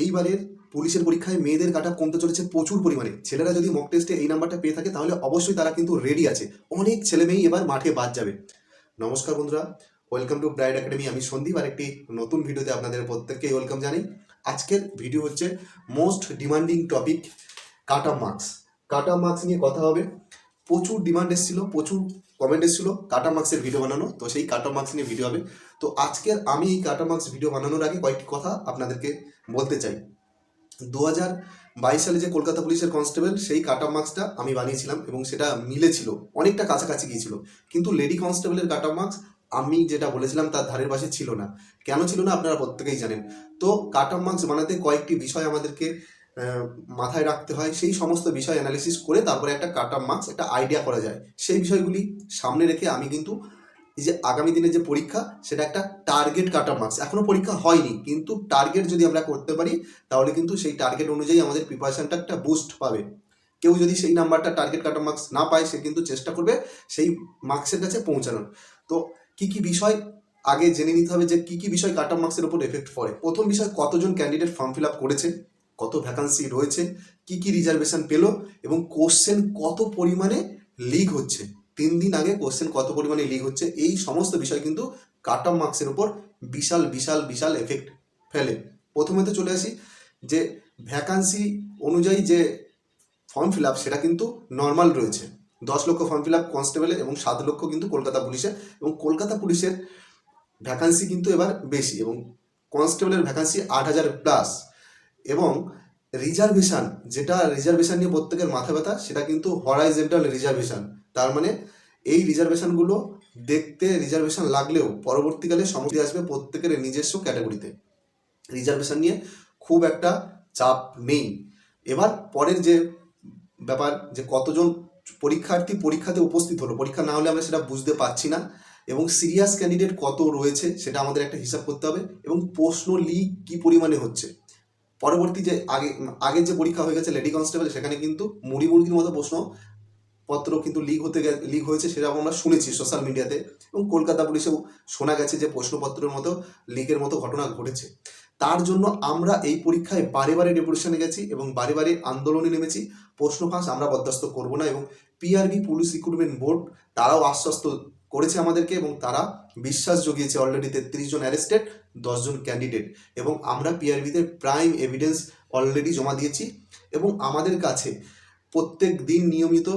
এইবারের পুলিশের পরীক্ষায় মেয়েদের কাটা কমতে চলেছে প্রচুর পরিমাণে। ছেলেরা যদি মক টেস্টে এই নাম্বারটা পেয়ে থাকে, তাহলে অবশ্যই তারা কিন্তু রেডি আছে। অনেক ছেলে মেয়েই এবার মাঠে বাদ যাবে। নমস্কার বন্ধুরা ওয়েলকাম টু ব্রাইড একাডেমি আমি সন্দীপ, আর একটি নতুন ভিডিওতে আপনাদের প্রত্যেককেই ওয়েলকাম জানাই। আজকের ভিডিও হচ্ছে মোস্ট ডিমান্ডিং টপিক কাটা মার্কস কাটা মার্কস নিয়ে কথা হবে। প্রচুর ডিমান্ড এসেছিল, প্রচুর কমেন্ট এসেছিল কাটা মার্কসের ভিডিও বানানো, তো সেই কাটা মার্কস নিয়ে ভিডিও হবে। তো আজকের আমি এই কাটা মার্কস ভিডিও বানানোর আগে কয়েকটি কথা আপনাদেরকে বলতে চাই। দু হাজার বাইশ সালে যে কলকাতা পুলিশের কনস্টেবল সেই কাট মার্কসটা আমি বানিয়েছিলাম এবং সেটা মিলেছিল, অনেকটা কাছাকাছি গিয়েছিল। কিন্তু লেডি কনস্টেবলের কাটা মার্কস আমি যেটা বলেছিলাম তার ধারের পাশে ছিল না। কেন ছিল না আপনারা প্রত্যেকেই জানেন। তো কাট অফ মার্কস বানাতে কয়েকটি বিষয় আমাদেরকে মাথায় রাখতে হয়। সেই সমস্ত বিষয় অ্যানালিসিস করে তারপরে একটা কাট মার্কস একটা আইডিয়া করা যায়। সেই বিষয়গুলি সামনে রেখে আমি কিন্তু এই যে আগামী দিনে যে পরীক্ষা, সেটা একটা টার্গেট কাট মার্কস এখনও পরীক্ষা হয়নি, কিন্তু টার্গেট যদি আমরা করতে পারি, তাহলে কিন্তু সেই টার্গেট অনুযায়ী আমাদের প্রিপারেশনটা একটা বুস্ট পাবে। কেউ যদি সেই নাম্বারটা টার্গেট কাটা মার্কস না পায়, সে কিন্তু চেষ্টা করবে সেই মার্কসের কাছে পৌঁছানোর। তো কি কি বিষয় আগে জেনে নিতে হবে যে কি কি বিষয় কাট মার্কসের উপর এফেক্ট পড়ে? প্রথম বিষয়, কতজন ক্যান্ডিডেট ফর্ম ফিল আপ করেছে? কত ভ্যাকান্সি রয়েছে, কি কি রিজার্ভেশন পেল এবং কোশ্চেন কত পরিমাণে লিক হচ্ছে? তিন দিন আগে কোশ্চেন কত পরিমাণে লিক হচ্ছে? এই সমস্ত বিষয় কিন্তু কাট অফ মার্কসের উপর বিশাল বিশাল বিশাল এফেক্ট ফেলে। প্রথমে তো চলে আসি যে ভ্যাকান্সি অনুযায়ী যে ফর্ম ফিল আপ সেটা কিন্তু নর্মাল রয়েছে। দশ লক্ষ ফর্ম ফিল আপ কনস্টেবলে এবং সাত লক্ষ কিন্তু কলকাতা পুলিশে এবং কলকাতা পুলিশের ভ্যাকান্সি কিন্তু এবার বেশি এবং কনস্টেবলের ভ্যাকান্সি আট হাজার প্লাস এবং রিজার্ভেশন যেটা রিজার্ভেশন নিয়ে প্রত্যেকের মাথা ব্যথা, সেটা কিন্তু হরাইজেন্টাল রিজার্ভেশন তার মানে এই রিজার্ভেশনগুলো দেখতে রিজার্ভেশন লাগলেও পরবর্তীকালে সমস্যা আসবে প্রত্যেকের নিজস্ব ক্যাটাগরিতে রিজার্ভেশন নিয়ে খুব একটা চাপ নেই। এবার পরের যে ব্যাপার, যে কতজন পরীক্ষার্থী পরীক্ষাতে উপস্থিত হলো, পরীক্ষা না হলে আমরা সেটা বুঝতে পারছি না এবং সিরিয়াস ক্যান্ডিডেট কত রয়েছে, সেটা আমাদের একটা হিসাব করতে হবে এবং প্রশ্ন লিক কী পরিমাণে হচ্ছে। পরবর্তী যে আগে আগের যে পরীক্ষা হয়ে গেছে লেডি কনস্টেবল, সেখানে কিন্তু মুড়ি মুরগির মতো প্রশ্ন পত্র কিন্তু লিক হতে লিক হয়েছে সেটা আমরা শুনেছি সোশ্যাল মিডিয়াতে এবং কলকাতা পুলিশেও শোনা গেছে যে প্রশ্নপত্রের মতো লিকের মতো ঘটনা ঘটেছে। তার জন্য আমরা এই পরীক্ষায় বারে বারে ডেপুটেশনে গেছি এবং বারে বারে আন্দোলনে নেমেছি। প্রশ্ন ফাঁস আমরা বরদাস্ত করব না এবং পিআরবি পুলিশ রিক্রুটমেন্ট বোর্ড তারাও আশ্বস্ত করেছে আমাদেরকে এবং তারা বিশ্বাস জগিয়েছে অলরেডি তেত্রিশ জন অ্যারেস্টেড দশজন ক্যান্ডিডেট এবং আমরা পিআরবিতে প্রাইম এভিডেন্স অলরেডি জমা দিয়েছি এবং আমাদের কাছে প্রত্যেক দিন নিয়মিত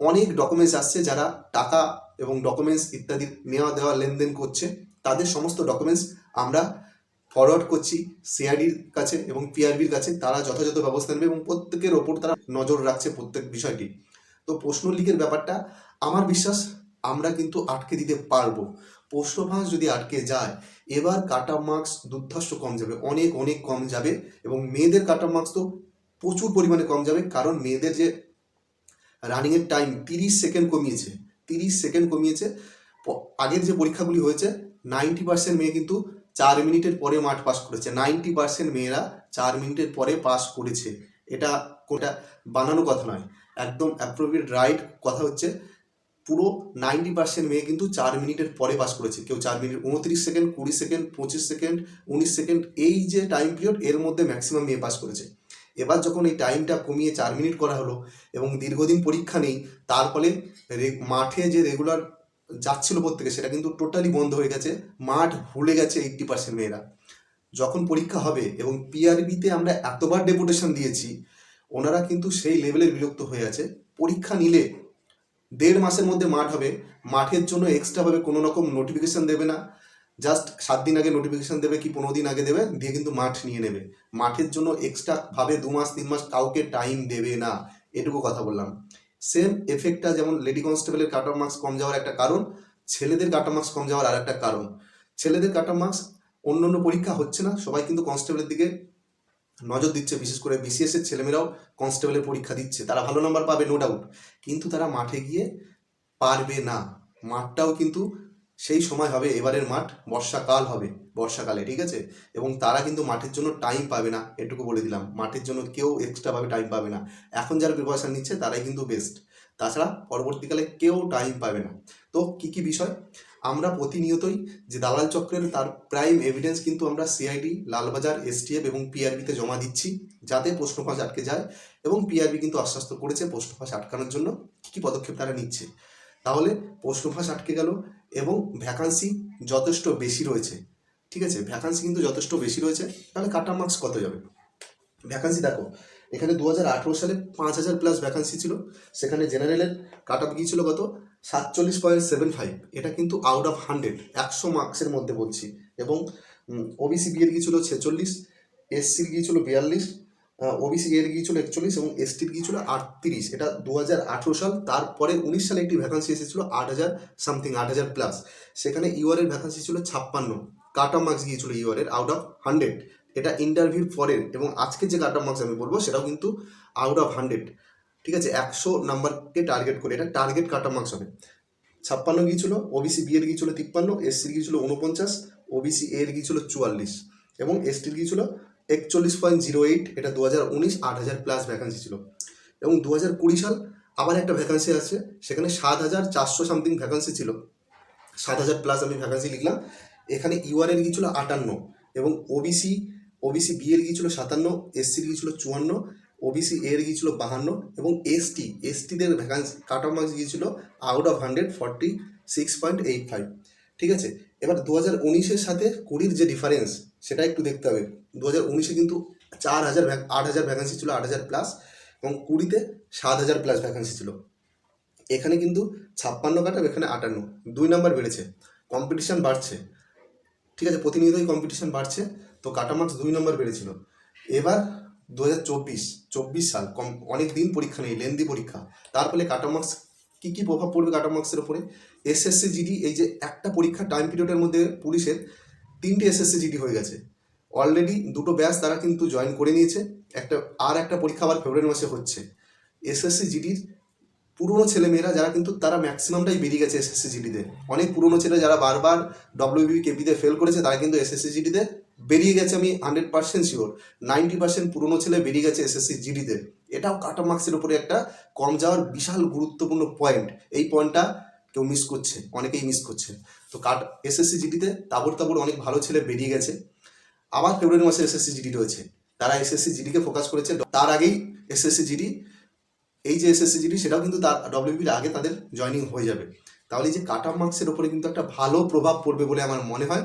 অনেক ডকুমেন্টস আসছে যারা টাকা এবং ডকুমেন্টস ইত্যাদি নেওয়া দেওয়া লেনদেন করছে। তাদের সমস্ত ডকুমেন্টস আমরা ফরওয়ার্ড করছি সিআইডির কাছে এবং পিআরবির কাছে। তারা যথাযথ ব্যবস্থা নেবে এবং প্রত্যেকের ওপর তারা নজর রাখছে প্রত্যেক বিষয়টি। তো প্রশ্ন লিকের ব্যাপারটা, আমার বিশ্বাস আমরা কিন্তু আটকে দিতে পারব। প্রশ্ন যদি আটকে যায়, এবার কাটা মার্কস দুর্ধর্ষ কম যাবে, অনেক অনেক কম যাবে এবং মেয়েদের কাটা মার্কস তো প্রচুর পরিমাণে কম যাবে কারণ মেয়েদের যে রানিংয়ের টাইম তিরিশ সেকেন্ড কমিয়েছে, তিরিশ সেকেন্ড কমিয়েছে। আগের যে পরীক্ষাগুলি হয়েছে নাইনটি পার্সেন্ট মেয়ে কিন্তু চার মিনিটের পরে মাঠ পাস করেছে নাইনটি পার্সেন্ট মেয়েরা চার মিনিটের পরে পাস করেছে। এটা কোনটা? বানানো কথা নয়। একদম অ্যাপ্রোপ্রিয়েট রাইট কথা হচ্ছে পুরো নাইনটি পার্সেন্ট মেয়ে কিন্তু চার মিনিটের পরে পাস করেছে। কেউ চার মিনিট উনত্রিশ সেকেন্ড, কুড়ি সেকেন্ড, পঁচিশ সেকেন্ড, উনিশ সেকেন্ড, এই যে টাইম পিরিয়ড এর মধ্যে ম্যাক্সিমাম মেয়ে পাস করেছে। এবার যখন এই টাইমটা কমিয়ে চার মিনিট করা হলো এবং দীর্ঘদিন পরীক্ষা নেই, তার ফলে মাঠে যে রেগুলার যাচ্ছিল প্রত্যেকে সেটা কিন্তু টোটালি বন্ধ হয়ে গেছে, মাঠ ভুলে গেছে এইট্টি পার্সেন্ট মেয়েরা। যখন পরীক্ষা হবে এবং পিআরবিতে আমরা এতবার ডেপুটেশন দিয়েছি, ওনারা কিন্তু সেই লেভেলের বিরক্ত হয়ে আছে। পরীক্ষা নিলে দেড় মাসের মধ্যে মাঠ হবে। মাঠের জন্য এক্সট্রাভাবে কোনো রকম নোটিফিকেশন দেবে না। জাস্ট সাত দিন আগে নোটিফিকেশান দেবে কি পনেরো দিন আগে দেবে, দিয়ে কিন্তু মাঠ নিয়ে নেবে। মাঠের জন্য এক্সট্রাভাবে দু মাস, তিন মাস কাউকে টাইম দেবে না। এটুকু কথা বললাম। সেম এফেক্টটা যেমন লেডি কনস্টেবলের কাট মার্কস কম যাওয়ার একটা কারণ, ছেলেদের কাট মার্কস কম যাওয়ার আর একটা কারণ। ছেলেদের কাট মার্কস অন্য অন্য পরীক্ষা হচ্ছে না, সবাই কিন্তু কনস্টেবলের দিকে নজর দিচ্ছে, বিশেষ করে বিসিএস এর ছেলেমেয়েরাও কনস্টেবলের পরীক্ষা দিচ্ছে। তারা ভালো নাম্বার পাবে নো ডাউট কিন্তু তারা মাঠে গিয়ে পারবে না। মাঠটাও কিন্তু সেই সময় হবে, এবারের মাঠ বর্ষাকাল হবে, বর্ষাকালে, ঠিক আছে? এবং তারা কিন্তু মাঠের জন্য টাইম পাবে না, এটুকু বলে দিলাম। মাঠের জন্য কেউ এক্সট্রাভাবে টাইম পাবে না। এখন যারা প্রিপারেশন নিচ্ছে, তারাই কিন্তু বেস্ট তাছাড়া পরবর্তীকালে কেউ টাইম পাবে না। তো কি কি বিষয়? আমরা প্রতিনিয়তই যে দালাল চক্রের তার প্রাইম এভিডেন্স কিন্তু আমরা সিআইডি লালবাজার এসটিএফ এবং পিআরবিতে জমা দিচ্ছি, যাতে প্রশ্ন ফাঁস আটকে যায় এবং পিআরবি কিন্তু আশ্বস্ত করেছে প্রশ্ন ফাঁস আটকানোর জন্য কী কী পদক্ষেপ তারা নিচ্ছে। তাহলে প্রশ্ন ফাঁস আটকে গেল এবং ভ্যাকান্সি যথেষ্ট বেশি রয়েছে। ঠিক আছে? ভ্যাকান্সি কিন্তু যথেষ্ট বেশি রয়েছে, তাহলে কাটা মার্কস কত যাবে? ভ্যাকান্সি দেখো, এখানে দু হাজার আঠেরো সালে পাঁচ হাজার প্লাস ভ্যাকান্সি ছিল, সেখানে জেনারেলের কাট অফ গিয়েছিল কত? সাতচল্লিশ পয়েন্ট সেভেন ফাইভ, এটা কিন্তু আউট অফ হান্ড্রেড একশো মার্কসের মধ্যে বলছি। এবং ওবিসি বিয়ের গিয়েছিল ছেচল্লিশ এসসির গিয়েছিল বিয়াল্লিশ ওবিসি এর গিয়েছিল একচল্লিশ এবং এসটির গিয়েছিল আটত্রিশ। এটা দু হাজার আঠেরো সাল, তারপরে উনিশ সালে একটি ভ্যাকান্সি এসেছিল আট হাজার সামথিং আট হাজার প্লাস সেখানে ইউআরের ভ্যাকান্সি ছিল ছাপ্পান্ন। কাট অফ মার্কস গিয়েছিল ইউআরের আউট অফ হান্ড্রেড এটা ইন্টারভিউর পরের, এবং আজকে যে কাট অফ মার্কস আমি বলব, সেটাও কিন্তু আউট অফ হান্ড্রেড ঠিক আছে, একশো নাম্বারকে টার্গেট করে, এটা টার্গেট কাটা মার্কস হবে। ছাপ্পান্ন গিয়েছিল ওবিসি বি এর গিয়েছিল তিপ্পান্ন এসসির গিয়েছিল উনপঞ্চাশ ওবিসি এ এর গিয়েছিল চুয়াল্লিশ এবং এসটির গিয়েছিল একচল্লিশ পয়েন্ট জিরো এইট এটা দু হাজার উনিশ, আট হাজার প্লাস ভ্যাকান্সি ছিল। এবং দু হাজার কুড়ি সাল আবার একটা ভ্যাকান্সি আছে, সেখানে সাত হাজার চারশো সামথিং ভ্যাকান্সি ছিল। সাত হাজার প্লাস আমি ভ্যাকান্সি লিখলাম, এখানে ইউআর এর গিয়েছিল আটান্ন এবং ওবিসি ওবিসি বি এর গিয়েছিল সাতান্ন এসসির গিয়েছিল চুয়ান্ন ওবিসি এর গিয়েছিল বাহান্ন এবং এসটি এসটিদের ভ্যাকান্সি কাট অফ মার্কস গিয়েছিল out of hundred forty six point eight five ঠিক আছে? এবার দু হাজার উনিশের সাথে কুড়ির যে ডিফারেন্স সেটা একটু দেখতে হবে। দু হাজার উনিশে কিন্তু চার হাজার আট হাজার ভ্যাকান্সি ছিল, আট হাজার প্লাস এবং কুড়িতে সাত হাজার প্লাস ভ্যাকান্সি ছিল। এখানে কিন্তু ছাপ্পান্ন কাটা এখানে আটান্ন। দুই নাম্বার বেড়েছে। কম্পিটিশান বাড়ছে। ঠিক আছে? প্রতিনিয়তই কম্পিটিশান বাড়ছে। তো কাটা মার্কস দুই নম্বর বেড়েছিল। এবার দু হাজার চব্বিশ চব্বিশ সাল, কম, অনেক দিন পরীক্ষা নেই লেন্দি পরীক্ষা। তার ফলে কাটা মার্কস কী কী প্রভাব পড়বে কাটা মার্কসের উপরে? এসএসসি জিডি এই যে একটা পরীক্ষা টাইম পিরিয়ডের মধ্যে পুলিশের তিনটে এসএসসি জিডি হয়ে গেছে। অলরেডি দুটো ব্যাচ তারা কিন্তু জয়েন করে নিয়েছে। একটা, আর একটা পরীক্ষা আবার ফেব্রুয়ারি মাসে হচ্ছে। এসএসসি জিডির পুরনো ছেলেমেয়েরা যারা কিন্তু তারা ম্যাক্সিমামটাই বেরিয়ে গেছে এসএসসি জিডিতে অনেক পুরনো ছেলে যারা বারবার ডব্লিউবি কেপিতে ফেল করেছে, তারা কিন্তু এসএসসি জিডিতে বেরিয়ে গেছে আমি hundred percent sure ninety percent পুরনো ছেলে বেরিয়ে গেছে এসএসসি জিডিতে এটাও কাটা মার্কসের উপরে একটা কম যাওয়ার বিশাল গুরুত্বপূর্ণ পয়েন্ট এই পয়েন্টটা কেউ মিস করছে, অনেকেই মিস করছে। তো কাট এসএসসি জিডিতে তাবর তাবর অনেক ভালো ছেলে বেরিয়ে গেছে। আবার ফেব্রুয়ারি মাসে এসএসসি জিডি রয়েছে। তারা এসএসসি জিডিকে ফোকাস করেছে। তার আগেই এসএসসি জিডি এই যে এসএসসি জিডি সেটাও কিন্তু তার ডব্লিউবির আগে তাদের জয়নিং হয়ে যাবে। তাহলে যে কাট মার্কসের উপরে কিন্তু একটা ভালো প্রভাব পড়বে বলে আমার মনে হয়।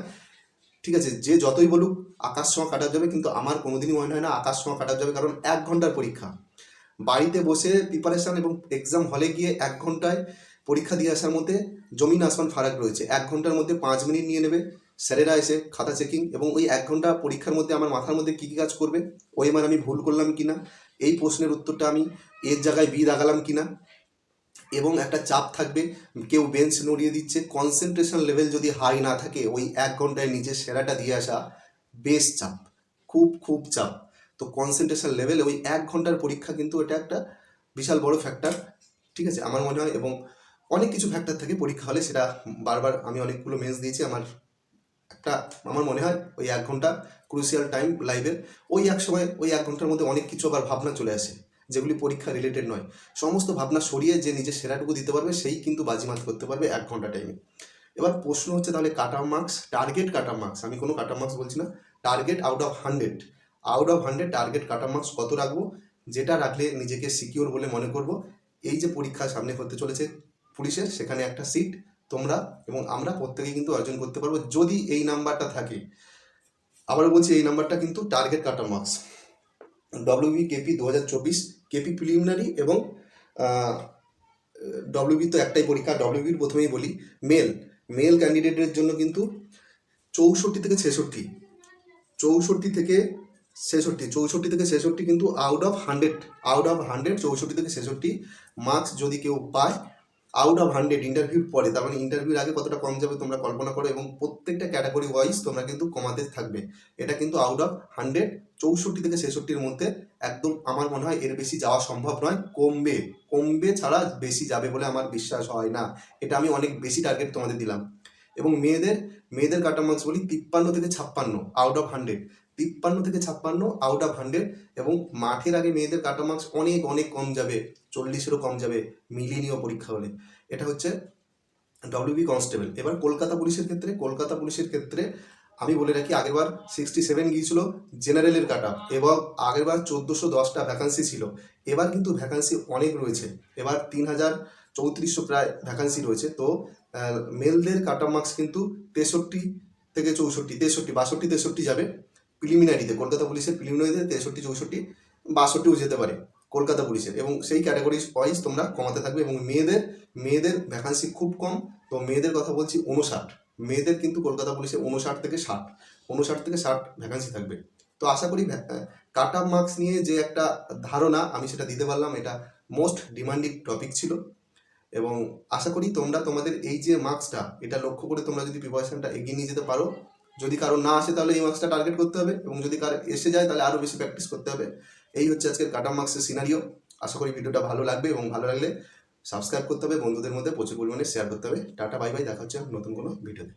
ঠিক আছে, যে যতই বলুক আকাশ ছোঁয়া কাটা যাবে, কিন্তু আমার কোনোদিনই মনে হয় না আকাশ ছোঁয়া কাটা যাবে, কারণ এক ঘণ্টার পরীক্ষা। বাড়িতে বসে প্রিপারেশন এবং এক্সাম হলে গিয়ে এক ঘন্টায় পরীক্ষা দিয়ে আসার মধ্যে জমিন আসমান ফারাক রয়েছে। এক ঘণ্টার মধ্যে পাঁচ মিনিট নিয়ে নেবে স্যারেরা এসে খাতা চেকিং এবং ওই এক ঘণ্টা পরীক্ষার মধ্যে আমার মাথার মধ্যে কী কী কাজ করবে, ওই মানে আমি ভুল করলাম কিনা, এই প্রশ্নের উত্তরটা আমি এর জায়গায় বি দাগালাম কিনা এবং একটা চাপ থাকবে, কেউ বেঞ্চ নড়িয়ে দিচ্ছে। কনসেন্ট্রেশন লেভেল যদি হাই না থাকে, ওই এক ঘন্টায় নিজের সেরাটা দিয়ে আসা বেশ চাপ, খুব খুব চাপ। তো কনসেন্ট্রেশন লেভেল ওই এক ঘণ্টার পরীক্ষা কিন্তু এটা একটা বিশাল বড় ফ্যাক্টর ঠিক আছে? আমার মনে হয় এবং অনেক কিছু ফ্যাক্টর থাকে পরীক্ষা হলে, সেটা বারবার আমি অনেকগুলো মেন্স দিয়েছি। আমার একটা, আমার মনে হয় ওই এক ঘণ্টা ক্রুশিয়াল টাইম লাইভের ওই এক সময়, ওই এক ঘণ্টার মধ্যে অনেক কিছু আবার ভাবনা চলে আসে। যেগুলি পরীক্ষা রিলেটেড নয়। সমস্ত ভাবনা সরিয়ে যে নিজের সেরাটুকু দিতে পারবে, সেই কিন্তু বাজিমাত করতে পারবে এক ঘণ্টা টাইমে এবার প্রশ্ন হচ্ছে তাহলে কাটা মার্কস টার্গেট কাটা মার্কস আমি কোনো কাটা মার্কস বলছি না। Target out of hundred out of hundred target কাটা মার্কস কত রাখব? যেটা রাখলে নিজেকে সিকিওর বলে মনে করব। এই যে পরীক্ষা সামনে হতে চলেছে পুলিশের, সেখানে একটা সিট তোমরা এবং আমরা প্রত্যেকেই কিন্তু অর্জন করতে পারব। যদি এই নাম্বারটা থাকে আবার বলছি এই নাম্বারটা কিন্তু টার্গেট কাটা মার্কস ডব্লিউবি কেপি দু হাজার চব্বিশ কেপি প্রিলিমিনারি এবং ডব্লিউবি তো একটাই পরীক্ষা ডব্লিউবির প্রথমেই বলি মেল মেল ক্যান্ডিডেটের জন্য কিন্তু চৌষট্টি থেকে ছেষট্টি। চৌষট্টি থেকে ছেষট্টি। চৌষট্টি থেকে ছেষট্টি কিন্তু out of hundred out of hundred চৌষট্টি থেকে ছেষট্টি। মার্কস যদি কেউ পায় আউট অফ হান্ড্রেড ইন্টারভিউর পরে, তার মানে ইন্টারভিউর আগে কতটা কম যাবে তোমরা কল্পনা করো এবং প্রত্যেকটা ক্যাটাগরি ওয়াইজ তোমরা কিন্তু কমাতে থাকবে। এটা কিন্তু আউট অফ হান্ড্রেড চৌষট্টি থেকে ছেষট্টির মধ্যে একদম আমার মনে হয় এর বেশি যাওয়া সম্ভব নয়, কমবে। কমবে ছাড়া বেশি যাবে বলে আমার বিশ্বাস হয় না। এটা আমি অনেক বেশি টার্গেট তোমাদের দিলাম। এবং মেয়েদের মেয়েদের কাটা বলি তিপ্পান্ন থেকে ছাপ্পান্ন আউট অফ হান্ড্রেড তিপ্পান্ন থেকে ছাপ্পান্ন আউট অফ হান্ড্রেড এবং মাঠের আগে মেয়েদের কাটা মার্কস অনেক অনেক কম যাবে। চল্লিশেরও কম যাবে মিলিয়ে নিও পরীক্ষা হলে। এটা হচ্ছে ডব্লিউবি কনস্টেবল এবার কলকাতা পুলিশের ক্ষেত্রে, কলকাতা পুলিশের ক্ষেত্রে আমি বলে রাখি আগেরবার সিক্সটি সেভেন গিয়েছিল জেনারেলের কাট। আপ এবং আগেরবার চোদ্দোশো দশটা ভ্যাকান্সি ছিল। এবার কিন্তু ভ্যাকান্সি অনেক রয়েছে। এবার তিন হাজার চৌত্রিশশো প্রায় ভ্যাকান্সি রয়েছে। তো মেলদের কাট মার্কস কিন্তু তেষট্টি থেকে চৌষট্টি, তেষট্টি, বাষট্টি, তেষট্টি যাবে। প্রিলিমিনারিতে, কলকাতা পুলিশের প্রিলিমিনারিতে তেষট্টি, চৌষট্টি বাষট্টিও যেতে পারে কলকাতা পুলিশের। এবং সেই ক্যাটাগরি ওয়াইজ তোমরা কমাতে থাকবে এবং মেয়েদের মেয়েদের ভ্যাকান্সি খুব কম। তো মেয়েদের কথা বলছি উনষাট মেয়েদের কিন্তু কলকাতা পুলিশে উনষাট থেকে ষাট। উনষাট থেকে ষাট ভ্যাকান্সি থাকবে। তো আশা করি কাট আপ মার্কস নিয়ে যে একটা ধারণা আমি সেটা দিতে পারলাম, এটা মোস্ট ডিমান্ডিং টপিক ছিল। এবং আশা করি তোমরা তোমাদের এই যে মার্কসটা এটা লক্ষ্য করে তোমরা যদি প্রিপারেশনটা এগিয়ে নিয়ে যেতে পারো যদি কারও না আসে তাহলে এই মার্কসটা টার্গেট করতে হবে এবং যদি কারও এসে যায় তাহলে আরও বেশি প্র্যাকটিস করতে হবে। এই হচ্ছে আজকের কাটা মার্কসের সিনারিও আশা করি ভিডিওটা ভালো লাগবে এবং ভালো লাগলে সাবস্ক্রাইব করতে হবে। বন্ধুদের মধ্যে প্রচুর পরিমাণে শেয়ার করতে হবে। টাটা বাই বাই দেখা হচ্ছে নতুন কোনো ভিডিওতে